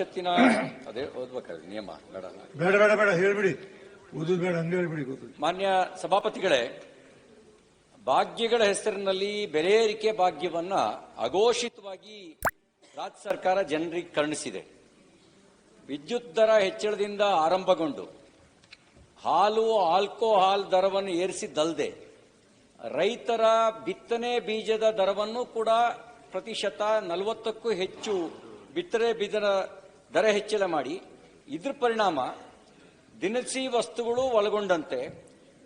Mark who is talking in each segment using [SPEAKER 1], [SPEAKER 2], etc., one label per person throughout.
[SPEAKER 1] ಪರಿಷತ್ತಿನ ಅದೇ ಓದ್ಬೇಕಾದ್ರೆ ನಿಯಮ ಬೇಡ.
[SPEAKER 2] ಬೇಡ ಬೇಡ ಬೇಡ ಹೇಳ್ಬಿಡಿ. ಓದುದು ಬೇಡ ಹಂಗೆ ಹೇಳ್ಬಿಡಿ
[SPEAKER 1] ಮಾನ್ಯ ಸಭಾಪತಿಗಳೇ ಭಾಗ್ಯಗಳ ಹೆಸರಿನಲ್ಲಿ ಬೆಲೆ ಏರಿಕೆ ಭಾಗ್ಯವನ್ನ ಅಘೋಷಿತವಾಗಿ ರಾಜ್ಯ ಸರ್ಕಾರ ಜನರಿಗೆ ಕರುಣಿಸಿದೆ. ವಿದ್ಯುತ್ ದರ ಹೆಚ್ಚಳದಿಂದ ಆರಂಭಗೊಂಡು ಹಾಲು ಆಲ್ಕೋಹಾಲ್ ದರವನ್ನು ಏರಿಸಿದ್ದಲ್ಲದೆ ರೈತರ ಬಿತ್ತನೆ ಬೀಜದ ದರವನ್ನು ಕೂಡ ಪ್ರತಿಶತ ನಲವತ್ತಕ್ಕೂ ಹೆಚ್ಚು ಬಿತ್ತನೆ ಬೀಜದ ದರ ಹೆಚ್ಚಳ ಮಾಡಿ, ಇದ್ರ ಪರಿಣಾಮ ದಿನಸಿ ವಸ್ತುಗಳು ಒಳಗೊಂಡಂತೆ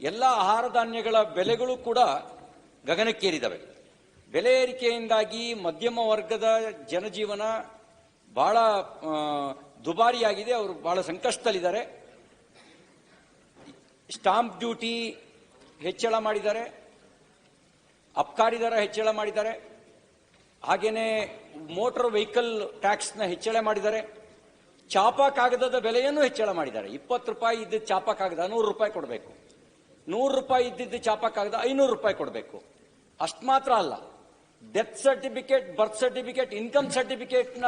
[SPEAKER 1] ಎಲ್ಲ ಆಹಾರ ಧಾನ್ಯಗಳ ಬೆಲೆಗಳು ಕೂಡ ಗಗನಕ್ಕೇರಿದವೆ. ಬೆಲೆ ಏರಿಕೆಯಿಂದಾಗಿ ಮಧ್ಯಮ ವರ್ಗದ ಜನಜೀವನ ಬಹಳ ದುಬಾರಿಯಾಗಿದೆ, ಅವರು ಬಹಳ ಸಂಕಷ್ಟದಲ್ಲಿದ್ದಾರೆ. ಸ್ಟಾಂಪ್ ಡ್ಯೂಟಿ ಹೆಚ್ಚಳ ಮಾಡಿದ್ದಾರೆ, ಅಬ್ಕಾರಿ ದರ ಹೆಚ್ಚಳ ಮಾಡಿದ್ದಾರೆ ಹಾಗೆಯೇ ಮೋಟಾರ್ ವೆಹಿಕಲ್ ಟ್ಯಾಕ್ಸ್ನ ಹೆಚ್ಚಳ ಮಾಡಿದ್ದಾರೆ. ಚಾಪ ಕಾಗದದ ಬೆಲೆಯನ್ನು ಹೆಚ್ಚಳ ಮಾಡಿದ್ದಾರೆ. ಇಪ್ಪತ್ತು ರೂಪಾಯಿ ಇದ್ದ ಚಾಪ ಕಾಗದ ನೂರು ರೂಪಾಯಿ ಕೊಡಬೇಕು. ನೂರು ರೂಪಾಯಿ ಇದ್ದಿದ್ದ ಚಾಪ ಕಾಗದ ಐನೂರು ರೂಪಾಯಿ ಕೊಡಬೇಕು. ಅಷ್ಟು ಮಾತ್ರ ಅಲ್ಲ. Death certificate, birth certificate, income ಸರ್ಟಿಫಿಕೇಟ್ನ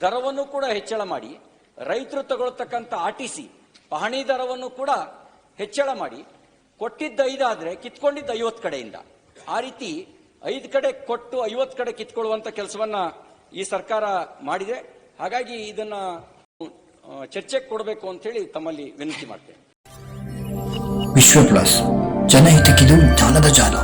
[SPEAKER 1] ದರವನ್ನು ಕೂಡ ಹೆಚ್ಚಳ ಮಾಡಿ, ರೈತರು ತಗೊಳ್ತಕ್ಕಂಥ ಆರ್ ಟಿ ಸಿ ಪಹಣಿ ದರವನ್ನು ಕೂಡ ಹೆಚ್ಚಳ ಮಾಡಿ, ಕೊಟ್ಟಿದ್ದ ಐದಾದ್ರೆ ಕಿತ್ಕೊಂಡಿದ್ದ ಐವತ್ತು ಕಡೆಯಿಂದ. ಆ ರೀತಿ ಐದು ಕಡೆ ಕೊಟ್ಟು ಐವತ್ತು ಕಡೆ ಕಿತ್ಕೊಳ್ಳುವಂಥ ಕೆಲಸವನ್ನ ಈ ಸರ್ಕಾರ ಮಾಡಿದೆ. ಹಾಗಾಗಿ ಇದನ್ನ ಚರ್ಚೆಗೆ ಕೊಡಬೇಕು ಅಂತ ಹೇಳಿ ತಮ್ಮಲ್ಲಿ ವಿನಂತಿ ಮಾಡ್ತೇನೆ.
[SPEAKER 3] ವಿಶ್ವ ಪ್ಲಸ್ ಜನಹಿತಕ್ಕಿದು ಜ್ಞಾನದ ಜಾಲ.